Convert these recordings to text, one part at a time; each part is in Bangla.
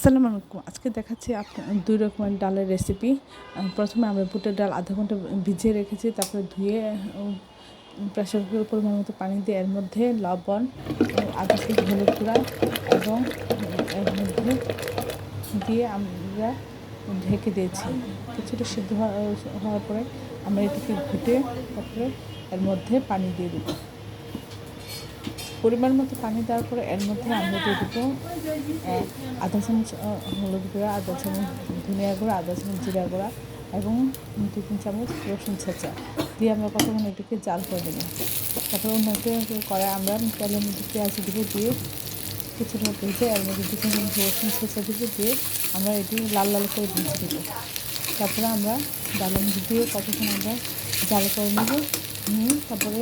আসসালামু আলাইকুম। আজকে দেখাচ্ছি আপনার দুই রকমের ডালের রেসিপি প্রথমে আমরা বুটের ডাল আধা ঘণ্টা ভিজিয়ে রেখেছি, তারপরে ধুয়ে প্রেশার কুকার পরিমাণ মতো পানি দিয়ে এর মধ্যে লবণ আধা কেজি হলুদ গুঁড়া এবং এর মধ্যে দিয়ে আমরা ঢেকে দিয়েছি। কিছুটা সিদ্ধ হওয়া- হওয়ার পরে আমরা এটাকে ঘুটে তারপরে এর মধ্যে পানি দিয়ে দেবো। পরিমাণ মতো পানি দেওয়ার পরে এর মধ্যে আমরা দিয়ে দেবো আধা চামচ হলুদ গুঁড়া, আধা চামচ ধনিয়া গুঁড়া, আধা চামচ জিরা গুঁড়া এবং দু তিন চামচ রসুন ছেঁচা দিয়ে আমরা কতক্ষণ এটাকে জাল করে দেবো তারপর অন্য কড়াই আমরা তেলের মধ্যে পেঁয়াজ দিব দিয়ে কিছুটা ভেজে এর মধ্যে দু তিন রসুন ছেঁচা দিব দিয়ে আমরা এটি লাল লাল করে ভেজে দেবো তারপরে আমরা ডালের মধ্যে দিয়ে কতক্ষণ আমরা জাল করে নেব, নিয়ে তারপরে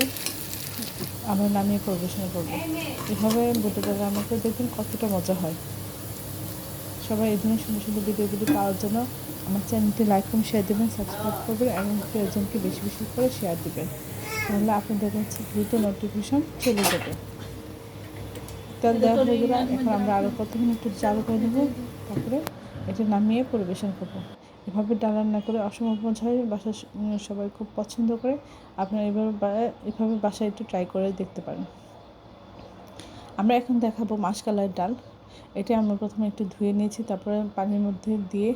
আমরা নামিয়ে পরিবেশন করব। এভাবে ডাল রান্না করে দেখবেন কতটা মজা হয়। সবাই এই ধরনের সুন্দর সুন্দর ভিডিওগুলি পাওয়ার জন্য আমার চ্যানেলটি লাইক করুন শেয়ার দেবেন সাবস্ক্রাইব করবেন এবং প্রিয়জনকে বেশি বেশি করে শেয়ার দেবেন। তাহলে আপনাদের কাছে দ্রুত নোটিফিকেশন চলে যাবে। তেল দেওয়া হয়ে গেলে এখন আমরা আরও কতক্ষণ একটু জাল করে নেব, তারপরে এটা নামিয়ে পরিবেশন করব। এভাবে ডাল রান্না করে অসম্ভব মজা হয় বাসায় স- উম, সবাই খুব পছন্দ করে। আপনারা এভাবে এভাবে বাসায় একটু ট্রাই করে দেখতে পারেন। আমরা এখন দেখাবো মাসকালার ডাল। এটা আমরা প্রথমে একটু ধুয়ে নিয়েছি তারপরে পানির মধ্যে দিয়ে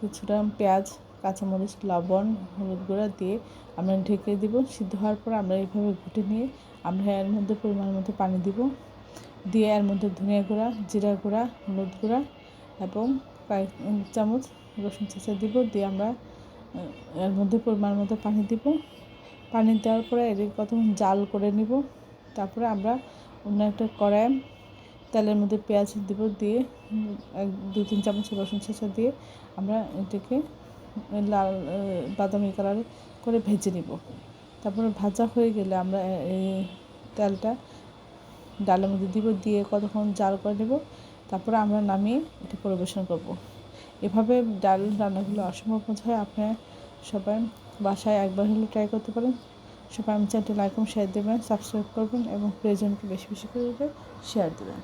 কিছুটা পেঁয়াজ কাঁচামরিচ লবণ হলুদ গুঁড়া দিয়ে আমরা ঢেকে দিব। সিদ্ধ হওয়ার পর আমরা এইভাবে ঘুটে নিয়ে আমরা এর মধ্যে পরিমাণ মতো পানি দিব। দিয়ে এর মধ্যে ধনিয়া গুঁড়া জিরা গুঁড়া হলুদ গুঁড়া এবং কয়েক চামচ রসুন ছেঁচা দিব, দিয়ে আমরা এর মধ্যে পরিমাণ মতো পানি দিব। পানি দেওয়ার পরে এর কতক্ষণ জাল করে নিব। তারপরে আমরা অন্য একটা কড়াই তেলের মধ্যে পেঁয়াজ দিব, দিয়ে এক দু তিন চামচ রসুন ছেঁচা দিয়ে আমরা এটাকে লাল বাদামি কালার করে ভেজে নিব। তারপরে ভাজা হয়ে গেলে আমরা এই তেলটা ডালের মধ্যে দিব, দিয়ে কতক্ষণ জাল করে নেব। তারপরে আমরা নামিয়ে এটা পরিবেশন করব। এভাবে ডাল রান্নাগুলো অসম্ভব মজা হয়। আপনার সবাই বাসায় একবার হলে ট্রাই করতে পারেন। সবাই আমি চ্যানেলটি লাইক এবং শেয়ার দেবেন সাবস্ক্রাইব করবেন এবং প্রয়োজনকে বেশি বেশি করে শেয়ার দেবেন।